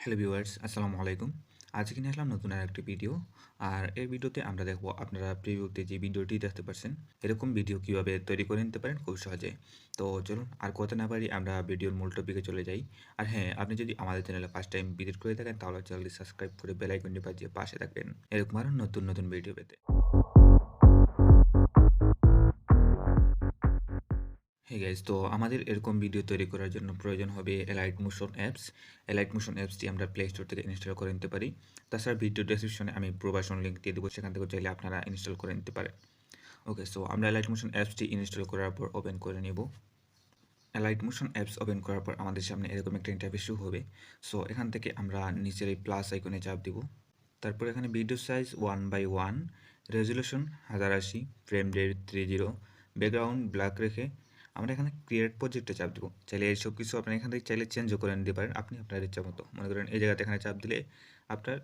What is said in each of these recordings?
Hello viewers, আসসালামু আলাইকুম। আজকে নিয়ে আসলাম নতুন আর একটি ভিডিও। আর এই ভিডিওতে আমরা দেখব আপনারা প্রিভিউতে যে ভিডিওটি দেখতে পাচ্ছেন এরকম ভিডিও কীভাবে তৈরি করে নিতে পারেন খুব সহজে। তো চলুন, আর কথা না পারি আমরা ভিডিওর মূল টপিকে চলে যাই। আর হ্যাঁ আপনি যদি আমাদের চ্যানেলে ফার্স্ট টাইম ভিজিট করে থাকেন, তাহলে চ্যানেলটি সাবস্ক্রাইব করে বেল আইকনটি বাজিয়ে পাশে থাকবেন। এরকম আরও নতুন নতুন ভিডিও পেতে। হে গাইজ তো আমাদের এরকম ভিডিও তৈরি করার জন্য প্রয়োজন হবে Alight Motion apps Alight Motion অ্যাপসটি আমরা প্লে স্টোর থেকে ইনস্টল করে নিতে পারি। তাছাড়া ভিডিও ডেসক্রিপশনে আমি প্রোভাশন লিঙ্ক দিয়ে দেবো, সেখান থেকে চাইলে আপনারা ইনস্টল করে নিতে পারেন। ওকে সো আমরা এলাইট মোশন অ্যাপসটি ইনস্টল করার পর ওপেন করে নেব। এলাইট মোশন অ্যাপস ওপেন করার পর আমাদের সামনে এরকম একটা ইন্টারফেস শুরু হবে। সো এখান থেকে আমরা নিচের এই প্লাস আইকনে চাপ দিব। তারপর এখানে video size one by one resolution হাজার আশি frame rate three zero background black রেখে আমরা এখানে ক্রিয়েট প্রজেক্টে চাপ দেবো। চাইলে এই সব কিছু আপনি এখান থেকে চাইলে চেঞ্জও করে নিতে পারেন, আপনি আপনার ইচ্ছা মতো। মনে করেন এই জায়গাতে এখানে চাপ দিলে আপনার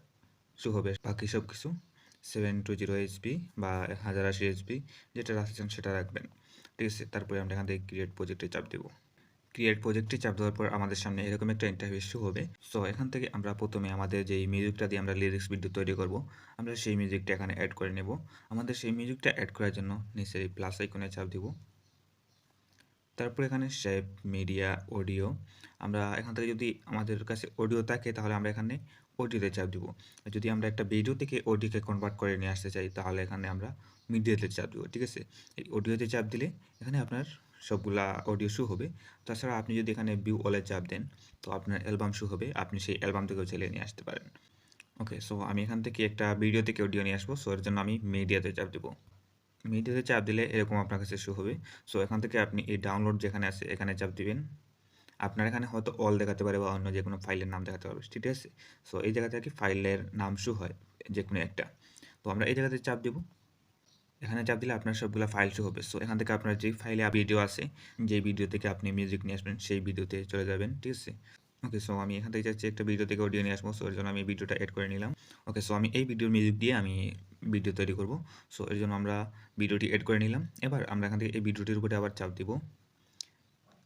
শু হবে বাকি সব কিছু সেভেন টু জিরো এইচপি বা হাজার আশি এইচপি যেটা রাখছেন সেটা রাখবেন। ঠিক আছে? তারপরে আমরা এখান থেকে ক্রিয়েট প্রজেক্টে চাপ দেবো। ক্রিয়েট প্রজেক্টে চাপ দেওয়ার পর আমাদের সামনে এরকম একটা ইন্টারভিউ শো হবে। সো এখান থেকে আমরা প্রথমে আমাদের যেই মিউজিকটা দিয়ে আমরা লিরিক্স ভিডিও তৈরি করব, আমরা সেই মিউজিকটা এখানে অ্যাড করে নেব। আমাদের সেই মিউজিকটা অ্যাড করার জন্য নিচের প্লাস আইকনে চাপ দেবো। তারপর এখানে শেপ মিডিয়া অডিও আমরা এখান থেকে যদি আমাদের কাছে অডিও থাকে, তাহলে আমরা এখানে অডিওতে চাপ দিব। যদি আমরা একটা ভিডিও থেকে অডিওকে কনভার্ট করে নিয়ে আসতে চাই, তাহলে এখানে আমরা মিডিয়াতে চাপ দেবো, ঠিক আছে? এই অডিওতে চাপ দিলে এখানে আপনার সবগুলা অডিও শু হবে। তাছাড়া আপনি যদি এখানে ভিউ অলে চাপ দেন, তো আপনার অ্যালবাম শু হবে। আপনি সেই অ্যালবাম থেকেও চালিয়ে নিয়ে আসতে পারেন। ওকে সো আমি এখান থেকে একটা ভিডিও থেকে অডিও নিয়ে আসব। সো এর জন্য আমি মিডিয়াতে চাপ দেবো। মিডিয়াতে চাপ দিলে এরকম আপনার কাছে শো হবে। সো এখান থেকে আপনি এই ডাউনলোড যেখানে আছে, এখানে চাপ দিবেন। আপনার এখানে হয়তো অল দেখাতে পারে বা অন্য যে কোনো ফাইলের নাম দেখাতে পারবে, ঠিক আছে? সো এই জায়গা থেকে ফাইলের নাম শো হয় যে কোনো একটা। তো আমরা এই জায়গাতে চাপ দেবো। এখানে চাপ দিলে আপনার সবগুলো ফাইল শো হবে। সো এখান থেকে আপনার যে ফাইলে ভিডিও আছে যে ভিডিও থেকে আপনি মিউজিক নিয়ে আসবেন, সেই ভিডিওতে চলে যাবেন, ঠিক আছে? ওকে সো আমি এখান থেকে যাচ্ছি একটা ভিডিও থেকে অডিও নিয়ে আসব সো এর জন্য আমি ভিডিওটা অ্যাড করে নিলাম। ওকে সো আমি এই ভিডিওর মিউজিক দিয়ে আমি ভিডিও তৈরি করব। সো এর জন্য আমরা ভিডিওটি এড করে নিলাম। এবার আমরা এখান থেকে এই ভিডিওটির উপরে আবার চাপ দিব।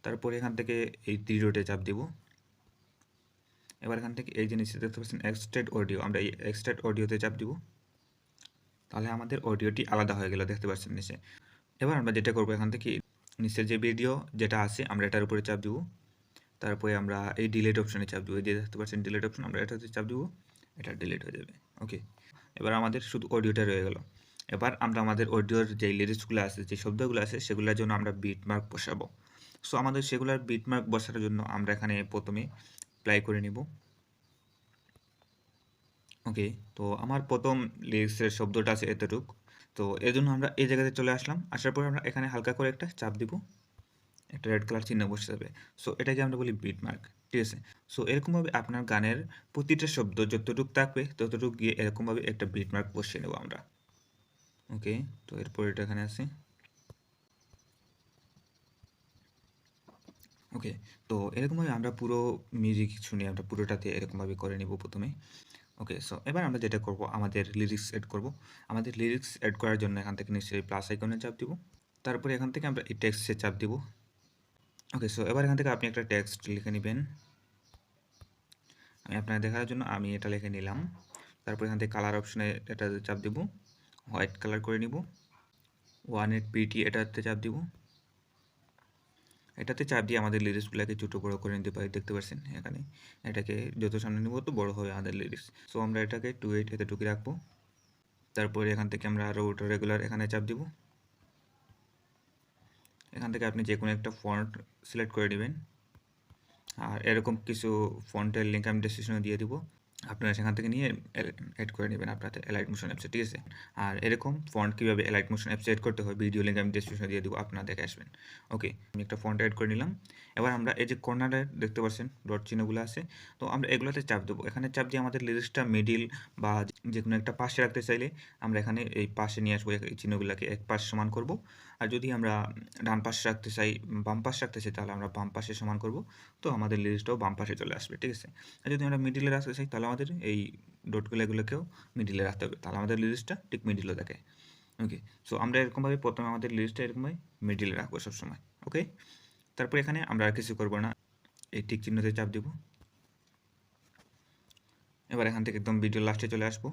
তারপরে এখান থেকে এই ভিডিওতে চাপ দিব। এবার এখান থেকে এই জিনিসটা দেখতে পাচ্ছেন এক্সট্রেট অডিও আমরা এই এক্সট্রেট অডিওতে চাপ দিব। তাহলে আমাদের অডিওটি আলাদা হয়ে গেল, দেখতে পাচ্ছেন নিচে। এবার আমরা যেটা করব এখান থেকে নিচের যে ভিডিও যেটা আছে, আমরা এটার উপরে চাপ দিব। তারপরে আমরা এই ডিলেট অপশানে চাপ দিব। যে দেখতে পাচ্ছেন ডিলেট অপশন আমরা এটাতে চাপ দেবো, এটা ডিলেট হয়ে যাবে। ওকে এবার আমাদের শুধু অডিওটা রয়ে গেল। এবার আমরা আমাদের অডিওর যে লিরিক্সগুলো আছে, যে শব্দগুলো আছে, সেগুলোর জন্য আমরা বিট মার্ক বসাবো। সো আমাদের সেগুলোর বিট মার্ক বসানোর জন্য আমরা এখানে প্রথমে প্লাই করে নিব। ওকে তো আমার প্রথম লিরিক্সের শব্দটা আছে এতটুক। তো এর জন্য আমরা এই জায়গাতে চলে আসলাম। আসার পর আমরা এখানে হালকা করে একটা চাপ দিব। একটা রেড কালার চিহ্ন বসে যাবে। সো এটাকে আমরা বলি বিট মার্ক ঠিক আছে? সো এরকমভাবে আপনার গানের প্রতিটা শব্দ যতটুকু থাকবে, ততটুকু গিয়ে এরকমভাবে একটা বিট মার্ক বসিয়ে নেব আমরা। ওকে তো এরপর এটা এখানে আছে। ওকে তো এরকমভাবে আমরা পুরো মিউজিক শুনি আমরা পুরোটাতে এরকমভাবে করে নেব প্রথমে। ওকে সো এবার আমরা যেটা করব, আমাদের লিরিক্স এড করব। আমাদের লিরিক্স এড করার জন্য এখান থেকে নিশ্চয়ই প্লাস আইকনে চাপ দিব। তারপরে এখান থেকে আমরা এই টেক্সটে চাপ দিব। ওকে সো এবার এখান থেকে আপনি একটা টেক্সট লিখে নেবেন। আমি আপনার দেখার জন্য আমি এটা লিখে নিলাম। তারপর এখান থেকে কালার অপশনে এটা চাপ দিব। হোয়াইট কালার করে নিব। ওয়ান এইট পিটি এটাতে চাপ দিব। এটাতে চাপ দিয়ে আমাদের লিরিক্সগুলোকে ছোটো বড়ো করে নিতে পারি, দেখতে পাচ্ছেন এখানে। এটাকে যত সামনে নিব তো বড় হবে আমাদের লিরিক্স সো আমরা এটাকে টু এইট এতটুকু রাখব। তারপরে এখান থেকে আমরা ওটা রেগুলার এখানে চাপ দিব। এখান থেকে আপনি যে কোনো একটা ফন্ট সিলেক্ট করে নেবেন। আর এরকম কিছু ফন্টের লিঙ্ক আমি ডিসক্রিপশনে দিয়ে দিব। আপনারা সেখান থেকে নিয়ে অ্যাড করে নেবেন আপনাদের এলাইট মোশন অ্যাপসে ঠিক আছে? আর এরকম ফন্ট কীভাবে এলাইট মোশন অ্যাপসে অ্যাড করতে হয় ভিডিও লিঙ্ক আমি ডিসক্রিপশনে দিয়ে দেবো, আপনারা দেখে আসবেন। ওকে আমি একটা ফন্ট অ্যাড করে নিলাম। এবার আমরা এই যে কর্নারে দেখতে পাচ্ছেন ডট চিহ্নগুলো আছে। তো আমরা এগুলোতে চাপ দেবো। এখানে চাপ দিয়ে আমাদের লিরিক্সটা মিডিল বা যে কোনো একটা পাশে রাখতে চাইলে আমরা এখানে এই পাশে নিয়ে আসব, এই চিহ্নগুলোকে এক পাশ সমান করব। আর যদি আমরা ডান পাশে রাখতে চাই, বাম পাশে রাখতে চাই, তাহলে আমরা বাম পাশে সমান করব। তো আমাদের লিরিক্সটাও বাম পাশে চলে আসবে, ঠিক আছে? আর যদি আমরা মিডিলে রাখতে চাই, তাহলে আমাদের এই ডটগুলো এগুলোকেও মিডিলে রাখতে হবে। তাহলে আমাদের লিরিক্সটা ঠিক মিডিলে থাকে। ওকে সো আমরা এরকমভাবে প্রথমে আমাদের লিরিক্সটা এরকমভাবে মিডিলে রাখব সবসময় ওকে তারপর এখানে আমরা আর কিছু করব না। এই টিক চিহ্নতে চাপ দিব। এবার এখান থেকে একদম ভিডিও লাস্টে চলে আসব।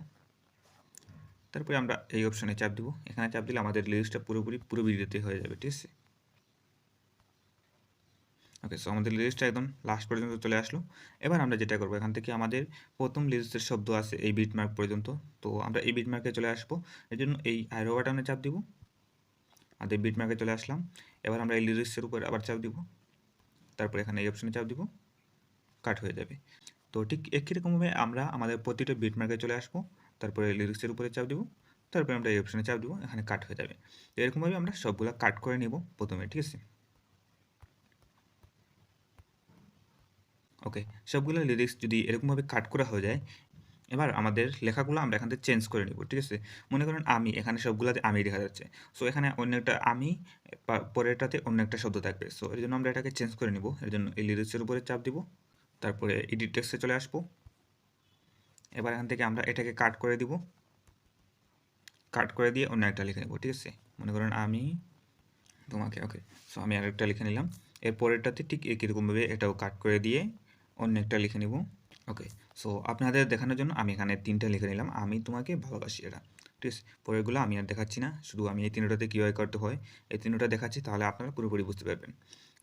তারপরে আমরা এই অপশনে চাপ দিব। এখানে চাপ দিলে আমাদের লিরিক্সটা পুরোপুরি, পুরো ভিডিওতে হয়ে যাবে, ঠিক আছে? ওকে সো আমাদের লিরিক্সটা একদম লাস্ট পর্যন্ত চলে আসলো। এবার আমরা যেটা করব, এখান থেকে আমাদের প্রথম লিরিক্সের শব্দ আছে এই বিটমার্ক পর্যন্ত। তো আমরা এই বিটমার্কে চলে আসব। এর জন্য এই আইরো বাটনে চাপ দিব। আমাদের বিটমার্কে চলে আসলাম। এবার আমরা এই লিরিক্সের উপর আবার চাপ দিব। তারপর এখানে এই অপশনে চাপ দিব। কাট হয়ে যাবে। তো ঠিক একই রকমভাবে আমরা আমাদের প্রতিটা বিটমার্কে চলে আসব। তারপরে লিরিক্সের উপরে চাপ দিব, তারপরে আমরা এই অপশনে চাপ দিব, এখানে কাট হয়ে যাবে। এরকমভাবে আমরা সবগুলো কাট করে নিব প্রথমে, ঠিক আছে? ওকে সবগুলো লিরিক্স যদি এরকমভাবে কাট করা হয়ে যায়, এবার আমাদের লেখাগুলো আমরা এখান থেকে চেঞ্জ করে নিব, ঠিক আছে? মনে করেন আমি, এখানে সবগুলোতে আমি দেখা যাচ্ছে। সো এখানে অন্য একটা আমি পরেরটাতে অন্য একটা শব্দ থাকবে। সো এর জন্য আমরা এটাকে চেঞ্জ করে নিব। এর জন্য এই লিরিক্সের উপরে চাপ দিব, তারপরে এডিট টেক্সটে চলে আসব। এবার এখান থেকে আমরা এটাকে কাট করে দিব। কাট করে দিয়ে অন্য একটা লিখে নেব, ঠিক আছে? মনে করেন আমি তোমাকে ওকে সো আমি আরেকটা লিখে নিলাম। এর পরেরটাতে ঠিক একই রকমভাবে এটাও কাট করে দিয়ে অন্য একটা লিখে নিব ওকে সো আপনাদের দেখানোর জন্য আমি এখানে তিনটা লিখে নিলাম। আমি তোমাকে ভালোবাসি এটা ঠিক আছে? পরেরগুলো আমি আর দেখাচ্ছি না, শুধু আমি এই তিনটাতে কীভাবে করতে হয়, এই তিনটা দেখাচ্ছি তাহলে আপনারা পুরোপুরি বুঝতে পারবেন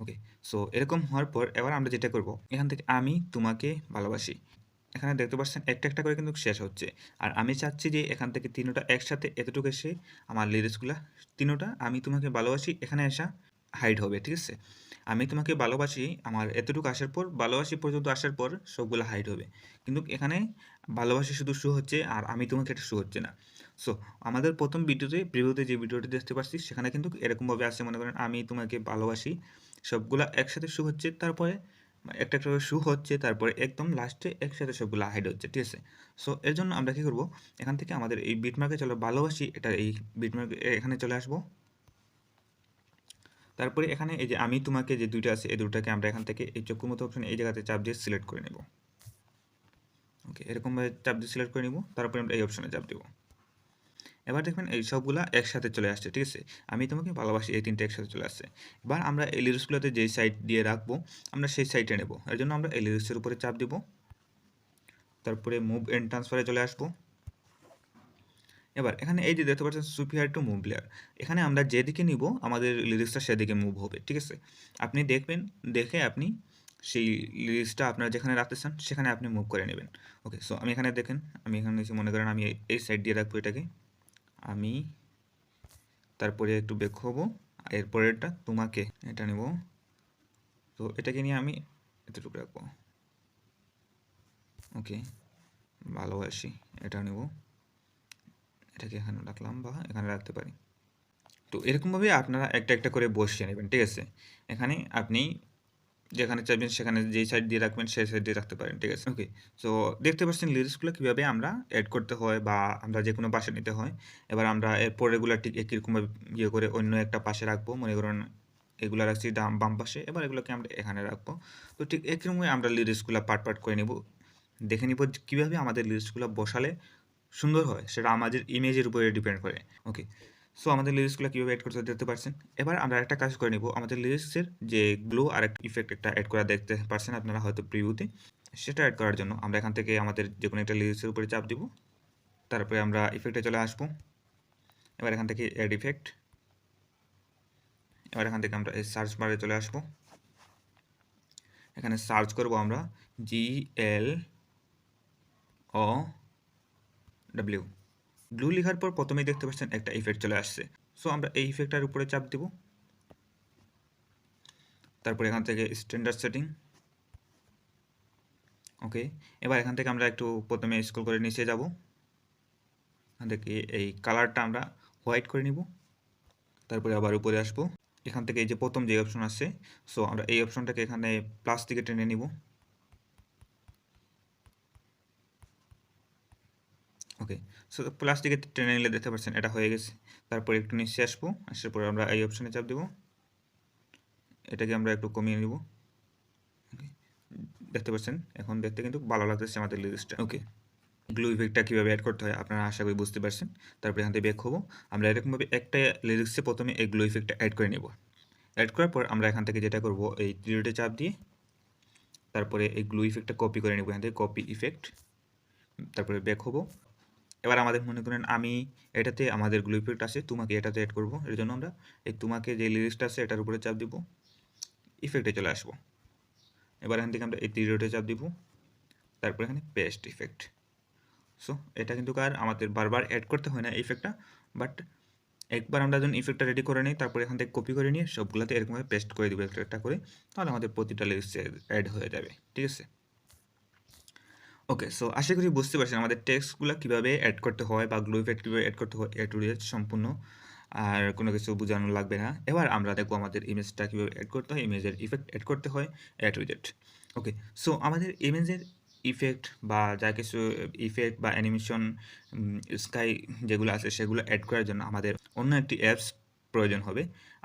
ওকে সো এরকম হওয়ার পর এবার আমরা যেটা করব, এখান থেকে আমি তোমাকে ভালোবাসি এখানে দেখতে পাচ্ছেন, একটা একটা করে কিন্তু শেষ হচ্ছে। আর আমি চাচ্ছি যে এখান থেকে তিনোটা একসাথে এতটুকু এসে আমার লিরিক্সগুলো তিনোটা আমি তোমাকে ভালোবাসি, এখানে আসা হাইড হবে, ঠিক আছে? আমি তোমাকে ভালোবাসি, আমার এতটুকু আসার পর, ভালোবাসি পর্যন্ত আসার পর সবগুলো হাইড হবে। কিন্তু এখানে ভালোবাসি শুধু শু হচ্ছে, আর আমি তোমাকে এটা শু হচ্ছে না। সো আমাদের প্রথম ভিডিওতে প্রিভিউতে যে ভিডিওটি দেখতে পাচ্ছি, সেখানে কিন্তু এরকমভাবে আসে মনে করেন, আমি তোমাকে ভালোবাসি, সবগুলা একসাথে শু হচ্ছে, তারপরে একটা একটা করে শু হচ্ছে, তারপরে একদম লাস্টে একসাথে সবগুলো হাইড হচ্ছে, ঠিক আছে? সো এর জন্য আমরা কী করব? এখান থেকে আমাদের এই বিটমার্কে চলো, ভালোবাসি, এটা এই বিটমার্কে এখানে চলে আসব। তারপরে এখানে এই যে আমি তোমাকে যে দুইটা আছে, এই দুটাকে আমরা এখান থেকে এই চক্ষু মতো অপশন এই জায়গাতে চাপ দিয়ে সিলেক্ট করে নেব। ওকে এরকমভাবে চাপ দিয়ে সিলেক্ট করে নিব, তারপরে আমরা এই অপশনে চাপ দেবো। এবার দেখবেন এই সবগুলা একসাথে চলে আসছে, ঠিক আছে? আমি তোমাকে ভালোবাসি এই তিনটে একসাথে চলে আসছে। এবার আমরা এই লিরিক্সগুলোতে যেই সাইড দিয়ে রাখব, আমরা সেই সাইডে নেব। এর জন্য আমরা এই উপরে চাপ দিব। তারপরে মুভ এন্ড ট্রান্সফারে চলে আসব। এবার এখানে এই যে দেখতে পাচ্ছেন সুপিয়ার টু মুভ লেয়ার এখানে আমরা যেদিকে নিব, আমাদের লিরিক্সটা সেদিকে মুভ হবে, ঠিক আছে? আপনি দেখবেন, দেখে আপনি সেই লিরিক্সটা আপনারা যেখানে রাখতে চান, সেখানে আপনি মুভ করে নেবেন। ওকে সো আমি এখানে দেখেন, আমি এখানে মনে করেন আমি এই সাইড দিয়ে রাখব এটাকে। আমি, তারপরে একটু বেক হব, এরপরেরটা তোমাকে এটা নেব। তো এটাকে নিয়ে আমি এতটুকু রাখব। ওকে ভালোবাসি এটা নেব। এটাকে এখানে রাখলাম বা এখানে রাখতে পারি। তো এরকমভাবে আপনারা একটা একটা করে বসিয়ে নেবেন, ঠিক আছে? এখানে আপনি যেখানে চাইবেন সেখানে যেই সাইড দিয়ে রাখবেন সেই সাইড দিয়ে রাখতে পারেন, ঠিক আছে? ওকে সো দেখতে পাচ্ছেন লিরিক্সগুলো কীভাবে আমরা অ্যাড করতে হয় বা আমরা যে কোনো পাশে নিতে হয়। এবার আমরা এর পরেরগুলো ঠিক একই রকমভাবে ইয়ে করে অন্য একটা পাশে রাখব, মনে করুন এগুলো রাখছি ডাম বাম পাশে, এবার এগুলোকে আমরা এখানে রাখব। তো ঠিক একই রকমভাবে আমরা লিরিক্সগুলো পার্ট পার্ট করে নেব। দেখে নিব কীভাবে আমাদের লিরিক্সগুলো বসালে সুন্দর হয়, সেটা আমাদের ইমেজের উপরে ডিপেন্ড করে। ওকে সো আমাদের লিরিক্সগুলো কীভাবে অ্যাড করতে দেখতে পাচ্ছেন এবার আমরা একটা কাজ করে নিব। আমাদের লিরিক্সের যে গ্লো আর একটা ইফেক্ট একটা অ্যাড করা দেখতে পারছেন আপনারা হয়তো প্রিভিউতে সেটা অ্যাড করার জন্য আমরা এখান থেকে আমাদের যে কোনো একটা লিরিক্সের উপরে চাপ দিব। তারপরে আমরা ইফেক্টে চলে আসব। এবার এখান থেকে অ্যাড ইফেক্ট এবার এখান থেকে আমরা এই সার্চ বারে চলে আসব। এখানে সার্চ করব আমরা জি এল ও ডাব্লিউ ব্লু লেখার পর প্রথমেই দেখতে পাচ্ছেন একটা ইফেক্ট চলে আসছে। সো আমরা এই ইফেক্টটার উপরে চাপ দেব। তারপর এখান থেকে স্ট্যান্ডার্ড সেটিং ওকে এবার এখান থেকে আমরা একটু প্রথমে স্কুল করে নিচে যাব। এখান থেকে এই কালারটা আমরা হোয়াইট করে নিব। তারপরে আবার উপরে আসব। এখান থেকে এই যে প্রথম যে অপশন আছে সো আমরা এই অপশনটাকে এখানে প্লাস দিকে টেনে নিব। ওকে সো প্লাস্টিকে টেনে নিলে দেখতে পাচ্ছেন, এটা হয়ে গেছে। তারপর একটু নিচে আসব, আসার পরে আমরা এই অপশানে চাপ দেবো। এটাকে আমরা একটু কমিয়ে নিব। দেখতে পাচ্ছেন? এখন দেখতে কিন্তু ভালো লাগতেছে আমাদের লিরিক্সটা ওকে গ্লু ইফেক্টটা কীভাবে অ্যাড করতে হয়, আপনারা আশা করি বুঝতে পারছেন। তারপরে এখান থেকে ব্যাক হব। আমরা এরকমভাবে একটা লিরিক্সে প্রথমে এই গ্লু ইফেক্টটা অ্যাড করে নেব। অ্যাড করার পর আমরা এখান থেকে যেটা করব, এই ত্রিটে চাপ দিয়ে তারপরে এই গ্লু ইফেক্টটা কপি করে নেব। এখান থেকে কপি ইফেক্ট তারপরে ব্যাক হব। এবার আমাদের মনে করেন আমি এটাতে আমাদের গ্লু ইফেক্ট আছে তোমাকে এটাতে অ্যাড করব। এর জন্য আমরা এই তোমাকে যে লিস্ট আছে এটার উপরে চাপ দিব। ইফেক্টে চলে আসব। এবার এখান থেকে আমরা এই তীরটে চাপ দিব। তারপর এখানে পেস্ট ইফেক্ট সো এটা কিন্তু আর আমাদের বারবার অ্যাড করতে হয় না ইফেক্টটা বাট একবার আমরা যখন ইফেক্টটা রেডি করে নিই, তারপরে এখান থেকে কপি করে নিয়ে সবগুলোতে এরকমভাবে পেস্ট করে দিব একটা করে। তাহলে আমাদের প্রতিটা লিস্টে অ্যাড হয়ে যাবে। ঠিক আছে? ওকে সো আশা করি বুঝতে পারছেন আমাদের টেক্সটগুলো কীভাবে অ্যাড করতে হয় বা গ্লো ইফেক্ট কীভাবে অ্যাড করতে হয় এ টু জেড সম্পূর্ণ। আর কোনো কিছু বোঝানো লাগবে না। এবার আমরা দেখব আমাদের ইমেজটা কীভাবে অ্যাড করতে হয় ইমেজের ইফেক্ট অ্যাড করতে হয় A to Z okay so আমাদের ইমেজের ইফেক্ট বা যা কিছু ইফেক্ট বা অ্যানিমেশন স্কাই যেগুলো আছে সেগুলো অ্যাড করার জন্য আমাদের অন্য একটি অ্যাপস প্রয়োজন হবে।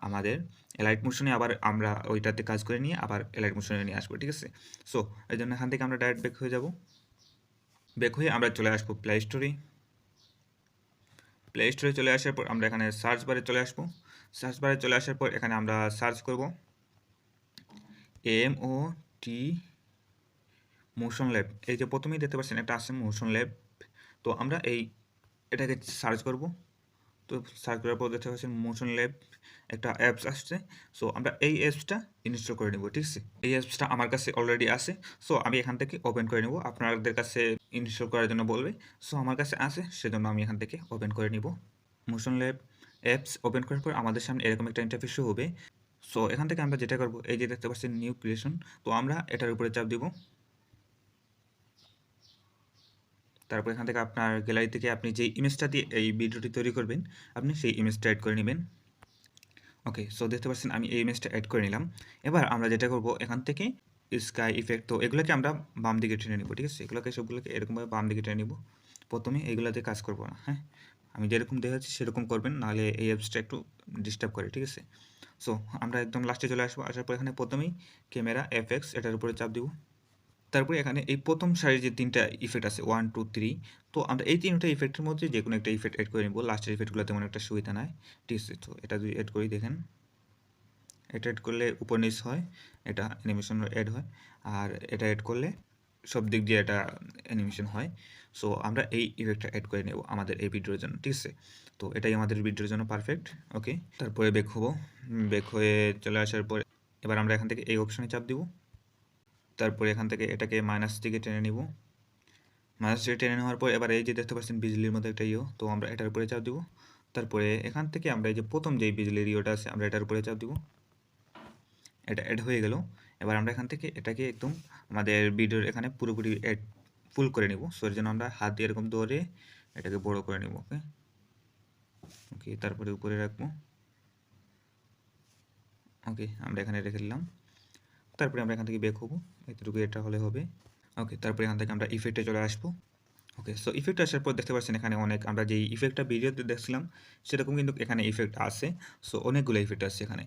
আমাদের এলাইট মোশনে আবার আমরা ওইটাতে কাজ করে নিয়ে আবার এলাইট মোশনে নিয়ে আসব, ঠিক আছে? সো এই জন্য এখান থেকে আমরা ডাইরেক্ট ব্যাক হয়ে যাব। ব্যাক হয়ে আমরা চলে আসব প্লে স্টোরে প্লে স্টোরে চলে আসার পর আমরা এখানে সার্চ বারে চলে আসব। সার্চ বারে চলে আসার পর এখানে আমরা সার্চ করব। M O T Motion Lab এই যে প্রথমেই দেখতে পাচ্ছেন, একটা আছে মোশন ল্যাব তো আমরা এই এটাকে সার্চ করব। তো সার্চ করার পর দেখতে পাচ্ছেন মোশন ল্যাব একটা অ্যাপস আসছে। সো আমরা এই অ্যাপসটা ইনস্টল করে নেব, ঠিক আছে? এই অ্যাপসটা আমার কাছে অলরেডি আছে। সো আমি এখান থেকে ওপেন করে নেব। আপনাদের কাছে ইনস্টল করার জন্য বলবে। সো আমার কাছে আছে, সেজন্য আমি এখান থেকে ওপেন করে নিব। মোশন ল্যাব অ্যাপস ওপেন করার পর আমাদের সামনে এরকম একটা ইন্টারফেস হবে। সো এখান থেকে আমরা যেটা করব, এই যে দেখতে পাচ্ছেন নিউ ক্রিয়েশন তো আমরা এটার উপরে চাপ দিব। তারপর এখান থেকে আপনার গ্যালারি থেকে আপনি যেই ইমেজটা দিয়ে এই ভিডিওটি তৈরি করবেন, আপনি সেই ইমেজটা অ্যাড করে নেবেন। ওকে সো দেখতে পাচ্ছেন আমি এই ইমেজটা অ্যাড করে নিলাম। এবার আমরা যেটা করব, এখান থেকে স্কাই ইফেক্ট তো এগুলোকে আমরা বাম দিকে টেনে নেব, ঠিক আছে? এগুলোকে, সবগুলোকে এরকমভাবে বাম দিকে টেনে নেব। প্রথমে এইগুলোতে কাজ করব না হ্যাঁ? আমি যেরকম দেখাচ্ছি সেরকম করবেন, নাহলে এই অ্যাপসটা একটু ডিস্টার্ব করে, ঠিক আছে? সো আমরা একদম লাস্টে চলে আসব, আসার পর এখানে প্রথমেই ক্যামেরা এফএক্স এটার উপরে চাপ দিব। তারপরে এখানে এই প্রথম সারির যে তিনটা ইফেক্ট আছে ওয়ান টু থ্রি তো আমরা এই তিনটা ইফেক্টের মধ্যে যে কোনো একটা ইফেক্ট অ্যাড করে নেব। লাস্টের ইফেক্টগুলো তেমন একটা সুবিধা নাই, ঠিক আছে? তো এটা যদি অ্যাড করি, দেখেন। এটা অ্যাড করলে উপর নিচ হয়, এটা অ্যানিমেশন অ্যাড হয়, আর এটা অ্যাড করলে সব দিক দিয়ে এটা অ্যানিমেশন হয়। সো আমরা এই ইফেক্টটা অ্যাড করে নেব আমাদের এই ভিডিওর জন্য, ঠিক আছে? তো এটাই আমাদের ভিডিওর জন্য পারফেক্ট ওকে তারপরে বেক হব। বেক হয়ে চলে আসার পরে এবার আমরা এখান থেকে এই অপশানে চাপ দিব। তারপরে এখান থেকে এটাকে মাইনাস দিকে টেনে নিব। মাইনাস দিকে টেনে নেওয়ার পর এবার এই যে দেখতে পাচ্ছেন বিজলির মধ্যে একটা ইও তো আমরা এটার উপরে চাপ দিব। তারপরে এখান থেকে আমরা এই যে প্রথম যেই বিজলির ইওটা আছে, আমরা এটার উপরে চাপ দিব। এটা অ্যাড হয়ে গেল। এবার আমরা এখান থেকে এটাকে একদম আমাদের ভিডিওর এখানে পুরোপুরি অ্যাড ফুল করে নিব। সো এর জন্য আমরা হাত দিয়ে এরকম ধরে এটাকে বড় করে নিব ওকে ওকে তারপরে উপরে রাখব। ওকে আমরা এখানে রেখে দিলাম। তারপরে আমরা এখান থেকে বেক হব এতটুকু এটা হলে হবে। ওকে তারপরে এখান থেকে আমরা ইফেক্টে চলে আসব। ওকে সো ইফেক্ট আসার পর দেখতে পাচ্ছেন এখানে অনেক, আমরা যেই ইফেক্টটা ভিডিওতে দেখছিলাম, সেরকম কিন্তু এখানে ইফেক্ট আছে। সো অনেকগুলো ইফেক্ট আছে এখানে।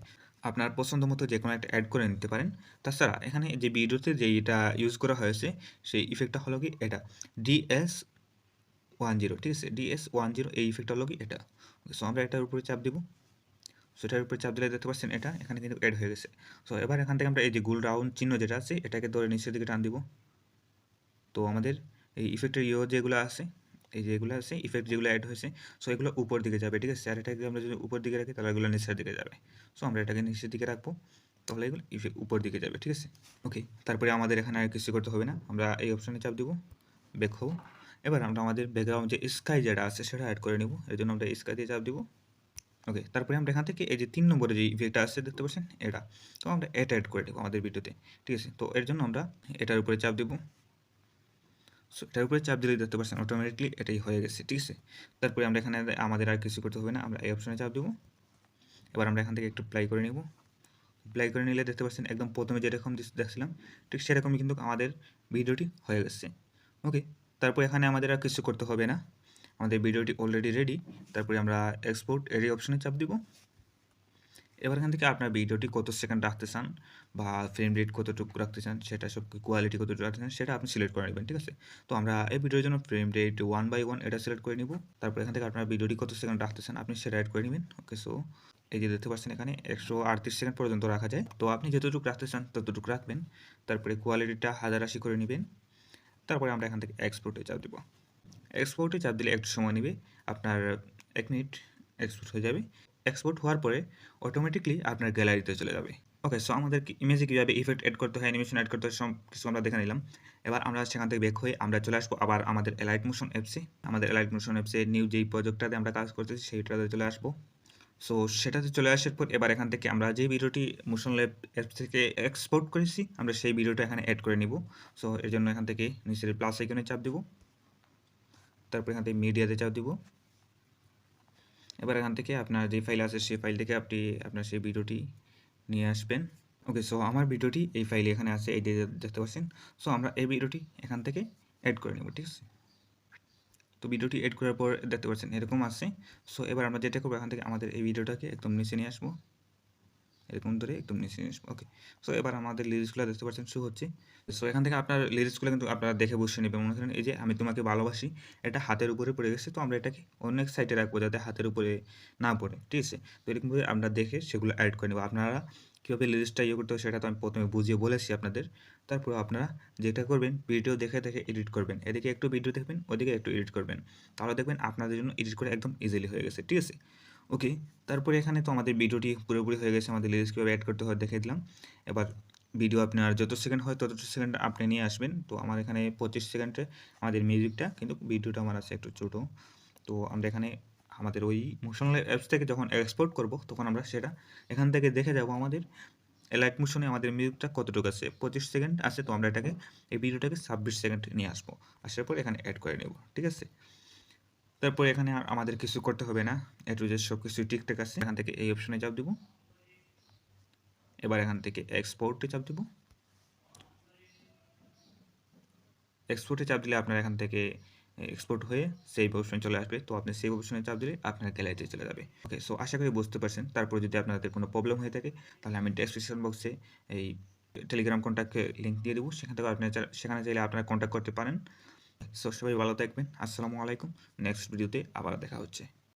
আপনার পছন্দ মতো যে কোনো একটা অ্যাড করে নিতে পারেন। তাছাড়া এখানে যে ভিডিওতে যে এটা ইউজ করা হয়েছে, সেই ইফেক্টটা হলো কি এটা। ডিএস ওয়ান জিরো ঠিক আছে? ডিএস ওয়ান জিরো এই ইফেক্টটা হলো কি এটা। সো আমরা এটার উপরে চাপ দিব। সেটার উপরে চাপ দিলে দেখতে পাচ্ছেন এটা, এখানে কিন্তু অ্যাড হয়ে গেছে। সো এবার এখান থেকে আমরা এই যে গোল রাউন্ড চিহ্ন যেটা আছে, এটাকে ধরে নিচের দিকে টান দিব। তো আমাদের এই ইফেক্টের ইয়ে যেগুলো আছে এই যেগুলো আছে ইফেক্ট যেগুলো অ্যাড হয়েছে সো এগুলো উপর দিকে যাবে, ঠিক আছে? আর এটাকে আমরা যদি উপর দিকে রাখি, তাহলে এগুলো নিচের দিকে যাবে। সো আমরা এটাকে নিচের দিকে রাখব, তাহলে এগুলো ইফেক্ট উপর দিকে যাবে, ঠিক আছে? ওকে তারপরে আমাদের এখানে আর কিছু করতে হবে না, আমরা এই অপশানে চাপ দিব বেক হব। এবার আমরা আমাদের ব্যাকগ্রাউন্ড যে স্কাই যেটা আছে, সেটা অ্যাড করে নেব, এর জন্য আমরা স্কাই দিয়ে চাপ দিব। ওকে তারপরে আমরা এখান থেকে এই যে তিন নম্বরে যে ইফেক্টটা আসছে দেখতে পাচ্ছেন? এটা। তো আমরা এটা অ্যাড করে দেবো আমাদের ভিডিওতে ঠিক আছে? তো এর জন্য আমরা এটার উপরে চাপ দেবো। সো এটার উপরে চাপ দিলে দেখতে পাচ্ছেন অটোমেটিকলি এটাই হয়ে গেছে, ঠিক আছে? তারপরে আমরা এখানে আমাদের আর কিছু করতে হবে না, আমরা এই অপশনে চাপ দেবো। এবার আমরা এখান থেকে একটু প্লাই করে নেব। প্লাই করে নিলে দেখতে পাচ্ছেন, একদম প্রথমে যেরকম দেখছিলাম, ঠিক সেরকমই কিন্তু আমাদের ভিডিওটি হয়ে গেছে। ওকে তারপর এখানে আমাদের আর কিছু করতে হবে না। আমাদের ভিডিওটি অলরেডি রেডি তারপরে আমরা এক্সপোর্ট এরই অপশনে চাপ দিব। এবার এখান থেকে আপনার ভিডিওটি কত সেকেন্ড রাখতে চান বা ফ্রেম রেট কতটুকু রাখতে চান, সেটা সব কোয়ালিটি কতটুকু রাখতে চান, সেটা আপনি সিলেক্ট করে নেবেন ঠিক আছে? তো আমরা এই ভিডিওর জন্য frame rate one by one এটা সিলেক্ট করে নিব। তারপর এখান থেকে আপনার ভিডিওটি কত সেকেন্ড রাখতে চান আপনি সেটা অ্যাড করে নেবেন ওকে সো এই যে দেখতে পাচ্ছেন এখানে একশো আটত্রিশ সেকেন্ড পর্যন্ত রাখা যায়। তো আপনি যতটুকু রাখতে চান ততটুকু রাখবেন, তারপরে কোয়ালিটিটা হাজার আশি করে নেবেন। তারপরে আমরা এখান থেকে এক্সপোর্টে চাপ দেবো। এক্সপোর্টে চাপ দিলে একটু সময় নেবে, আপনার এক মিনিট এক্সপোর্ট হয়ে যাবে। এক্সপোর্ট হওয়ার পরে অটোমেটিকলি আপনার গ্যালারিতে চলে যাবে। ওকে সো আমাদের ইমেজে কীভাবে ইফেক্ট অ্যাড করতে হয় অ্যানিমেশন অ্যাড করতে হয়, সব কিছু আমরা দেখে নিলাম। এবার আমরা সেখান থেকে বেক হয়ে আমরা চলে আসব আবার আমাদের এলাইট মোশন অ্যাপসে আমাদের এলাইট মোশন অ্যাপসে নিউ যেই প্রজেক্টটাতে আমরা কাজ করতেছি, সেইটাতে চলে আসব। সো সেটাতে চলে আসার পর এবার এখান থেকে আমরা যে ভিডিওটি মোশন ল্যাব অ্যাপ থেকে এক্সপোর্ট করেছি, আমরা সেই ভিডিওটা এখানে অ্যাড করে নিব। সো এর জন্য এখান থেকে নিচের প্লাস আইকনে চাপ দিব। তারপর এখান থেকে মিডিয়াতে চাপ দিব। এবার এখান থেকে আপনার যে ফাইল আছে সেই ফাইল থেকে আপনি আপনার সেই ভিডিওটি নিয়ে আসবেন। ওকে সো আমার ভিডিওটি এই ফাইলে এখানে আছে, এই দেখতে পাচ্ছেন। সো আমরা এই ভিডিওটি এখান থেকে অ্যাড করে নেব, ঠিক আছে? তো ভিডিওটি এড করার পর দেখতে পাচ্ছেন এরকম আছে। সো এবার আমরা যেটা করব, এখান থেকে আমাদের এই ভিডিওটাকে একদম নিচে নিয়ে আসব। এরকম ধরে একদম নিচে নিয়ে ওকে সো এবার আমাদের লিরিক্সগুলো দেখতে পাচ্ছেন শু হচ্ছে। সো এখান থেকে আপনার লিরিক্সগুলো কিন্তু আপনারা দেখে বসে নেবেন। মনে করেন, এই যে আমি তোমাকে ভালোবাসি, এটা হাতের উপরে পড়ে গেছে, তো আমরা এটাকে অনেক সাইডে রাখব যাতে হাতের উপরে না পড়ে, ঠিক আছে? তো এরকমভাবে আমরা দেখে সেগুলো অ্যাড করে নেব। আপনারা কীভাবে লিরিক্সটা ইয়ে করতে হবে সেটা তো আমি প্রথমে বুঝিয়ে বলেছি আপনাদের। তারপর আপনারা যেটা করবেন ভিডিও দেখে দেখে এডিট করবেন। এদিকে একটু ভিডিও দেখবেন, ওদিকে একটু এডিট করবেন। তাহলে দেখবেন আপনাদের জন্য এডিট করে একদম ইজিলি হয়ে গেছে, ঠিক আছে? ওকে, তারপরে এখানে তো আমাদের ভিডিওটি পুরোপুরি হয়ে গেছে, আমাদের লিরিক্স কীভাবে অ্যাড করতে হয় দেখে দিলাম। এবার ভিডিও আপনার যত সেকেন্ড হয় তত সেকেন্ড আপনি নিয়ে আসবেন। তো আমার এখানে পঁচিশ সেকেন্ডে আমাদের মিউজিকটা কিন্তু ভিডিওটা আমার আছে একটু ছোটো। তো আমরা এখানে আমাদের ওই মোশন অ্যাপস থেকে যখন এক্সপোর্ট করব, তখন আমরা সেটা এখান থেকে দেখে যাব আমাদের। লাইট মোশনে আমাদের মিউজিকটা কতটুকু আছে? পঁচিশ সেকেন্ড আছে, তো আমরা এটাকে, এই ভিডিওটাকে ছাব্বিশ সেকেন্ড নিয়ে আসব। আসার পর এখানে অ্যাড করে নেব, ঠিক আছে? তারপর এখানে আর আমাদের কিছু করতে হবে না। একটু যে সব কিছু ঠিকঠাক আছে। এখান থেকে এই অপশনে চাপ দিব। এবার এখান থেকে এক্সপোর্টে চাপ দিব। এক্সপোর্টে চাপ দিলে আপনার এখান থেকে এক্সপোর্ট হয়ে সেভ অপশনে চলে আসবে। তো আপনি সেভ অপশনে চাপ দিলে আপনার গ্যালারিতে চলে যাবে। ওকে সো আশা করি বুঝতে পারছেন। তারপর যদি আপনাদের কোনো প্রবলেম হয়ে থাকে, তাহলে আমি ডেসক্রিপশন বক্সে এই টেলিগ্রাম কন্ট্যাক্ট লিঙ্ক দিয়ে দেবো। সেখান থেকে আপনি সেখানে চাইলে আপনারা কন্ট্যাক্ট করতে পারেন। সো সবাই ভালো থাকবেন। আসসালামু আলাইকুম। নেক্সট ভিডিওতে আবার দেখা হচ্ছে।